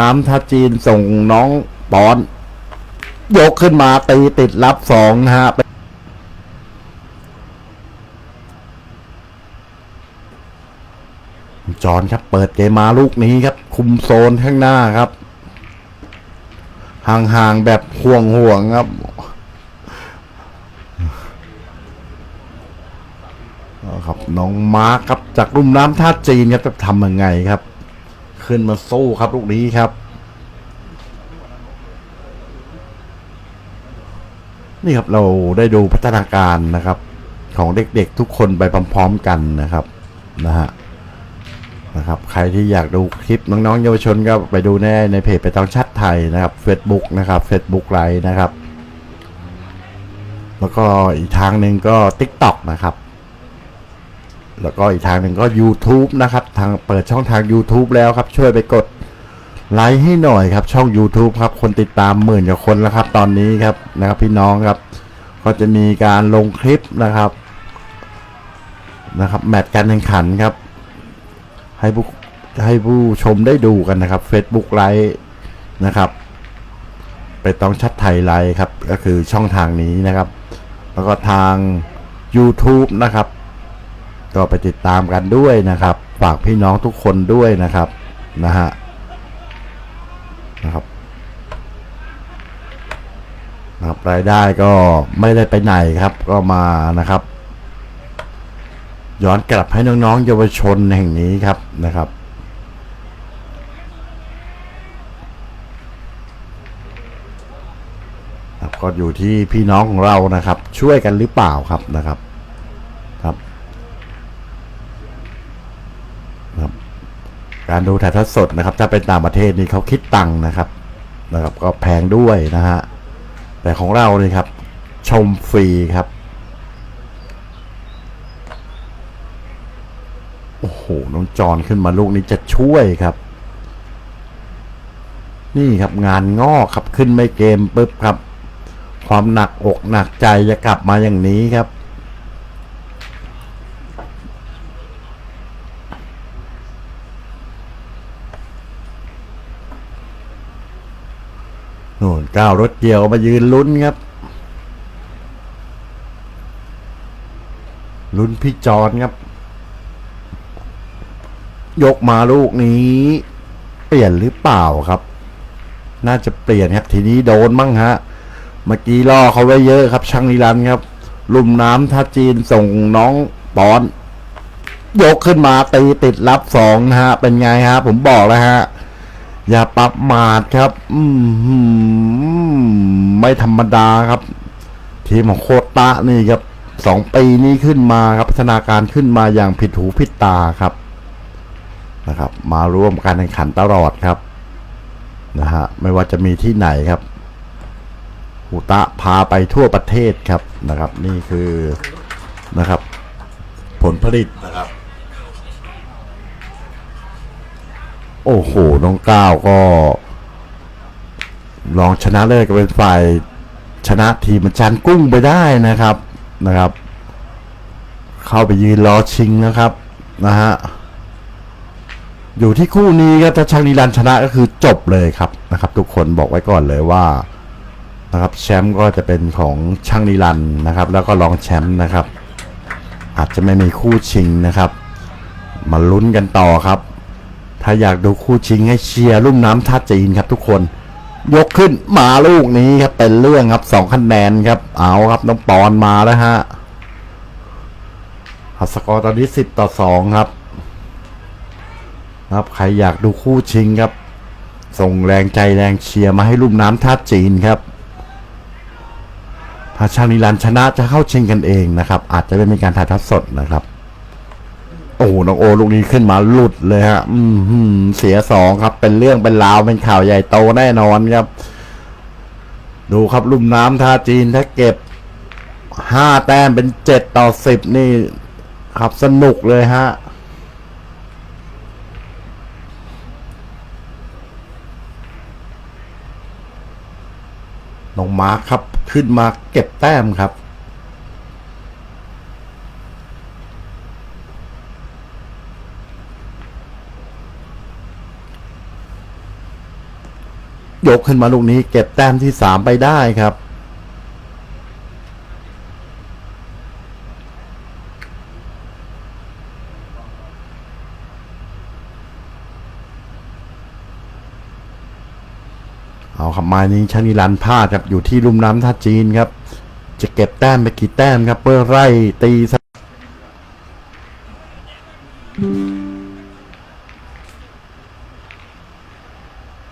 น้ำท่าจีนส่งน้องปอน ยกขึ้นมาตีติดรับสองนะฮะจอนครับเปิดเกมมาลูกนี้ครับ คุมโซนข้างหน้าครับ ห่างๆแบบห่วงห่วงๆครับ ครับน้องมาร์คครับจากรุ่มน้ำท่าจีนครับจะทำยังไงครับ ขึ้นมาสู้ครับลูกนี้ครับ นี่ครับเราได้ดูพัฒนาการนะครับ ของเด็กๆทุกคนไปพร้อมๆกันนะครับนะฮะนะครับ ใครที่อยากดูคลิปน้องๆเยาวชนก็ไปดูในในเพจไปตองชัดไทยนะครับ Facebook นะครับ Facebook ไลน์นะครับ แล้วก็อีกทางหนึ่งก็ TikTok นะครับ แล้วก็อีกทางหนึ่งก็ YouTube นะครับทางเปิดช่องทาง YouTube แล้วครับ ช่วยไปกดไลค์ให้หน่อยครับ ช่อง YouTube ครับ คนติดตามหมื่นกว่าคนแล้วครับ ตอนนี้ครับนะครับ พี่น้องครับ ก็จะมีการลงคลิปนะครับ นะครับ แมตช์การแข่งขันครับ ให้ผู้ให้ผู้ชมได้ดูกันนะครับ Facebook ไลฟ์นะครับ ไปต้องชัดไทยไลฟ์ครับ ก็คือช่องทางนี้นะครับ แล้วก็ทาง YouTube นะครับ ก็ไปติดตามกันด้วยนะครับ ฝากพี่น้องทุกคนด้วยนะครับนะฮะนะครับนะครับรายได้ก็ไม่ได้ไปไหนครับก็มานะครับ ย้อนกลับให้น้องๆเยาวชนแห่งนี้ครับนะครับก็อยู่ที่พี่น้องของเรานะครับ ช่วยกันหรือเปล่าครับนะครับ ครับ การดูถ่ายทอดสดนะครับ ถ้าเป็นต่างประเทศนี่เขาคิดตังค์นะครับนะครับ ก็แพงด้วยนะฮะแต่ของเราเนี่ยครับ ชมฟรีครับโอ้โหน้องจอนขึ้นมาลูกนี้จะช่วยครับ นี่ครับงานงอกครับขึ้นไม่เกมปุ๊บครับ ความหนักอกหนักใจจะกลับมาอย่างนี้ครับ น่นก้าวรถเกี่ยวมายืนลุ้นครับ ลุ้นพี่จอนครับ ยกมาลูกนี้ เปลี่ยนหรือเปล่าครับ น่าจะเปลี่ยนครับ ทีนี้โดนมั้งฮะ เมื่อกี้ล่อเขาไว้เยอะครับ ช่างนิรันดิครับ ลุ่มน้ำท่าจีนส่งน้องปอน ยกขึ้นมาตีติดรับสองนะฮะ เป็นไงฮะ ผมบอกแล้วฮะ อย่าปรับมาดครับ อืมไม่ธรรมดาครับ ทีมของโคตะนี่ครับสองปีนี้ขึ้นมาครับพัฒนาการขึ้นมาอย่างผิดหูผิดตาครับนะครับ มาร่วมการแข่งขันตลอดครับนะฮะไม่ว่าจะมีที่ไหนครับหูตะพาไปทั่วประเทศครับนะครับ นี่คือนะครับ ผลผลิตนะครับ โอ้โห น้องก้าวก็ลองชนะเลิศก็เป็นฝ่ายชนะทีมอาจารย์กุ้งไปได้นะครับนะครับ เข้าไปยืนรอชิงนะครับนะฮะอยู่ที่คู่นี้ก็ถ้าช่างนิรันชนะก็คือจบเลยครับนะครับ ทุกคนบอกไว้ก่อนเลยว่านะครับแชมป์ก็จะเป็นของช่างนิรันนะครับ แล้วก็รองแชมป์นะครับ อาจจะไม่มีคู่ชิงนะครับ มาลุ้นกันต่อครับ ถ้าอยากดูคู่ชิงให้เชียร์ลุ่มน้ำท่าจีนครับทุกคน ยกขึ้นมาลูกนี้ครับเป็นเรื่องครับสองคะแนนครับ เอาครับน้องปอนมาแล้วฮะครัสกอร์ตอนนี้สิบต่อสองครับ ครับใครอยากดูคู่ชิงครับ ส่งแรงใจแรงเชียร์มาให้ลุ่มน้ำท่าจีนครับถ้าชางนิรันชนะจะเข้าชิงกันเองนะครับ อาจจะไม่มีการถ่ายทอดสดนะครับ อ้โหน้องโอลูกนี้ขึ้นมาหลุดเลยฮะ อืมเสียสองครับ เป็นเรื่องเป็นราวเป็นข่าวใหญ่โตแน่นอนครับ ดูครับลุ่มน้ำท่าจีนถ้าเก็บห้าแต้มเป็นเจ็ดต่อสิบนี่ครับสนุกเลยฮะน้องมาร์คครับ ขึ้นมาเก็บแต้มครับ ยกขึ้นมาลูกนี้ เก็บแต้มที่สามไปได้ครับ เอาครับมานี้ชานิรันท์พลาดครับอยู่ที่ลุ่มน้ำท่าจีนครับ จะเก็บแต้มไปกี่แต้มครับเพื่อไล่ตี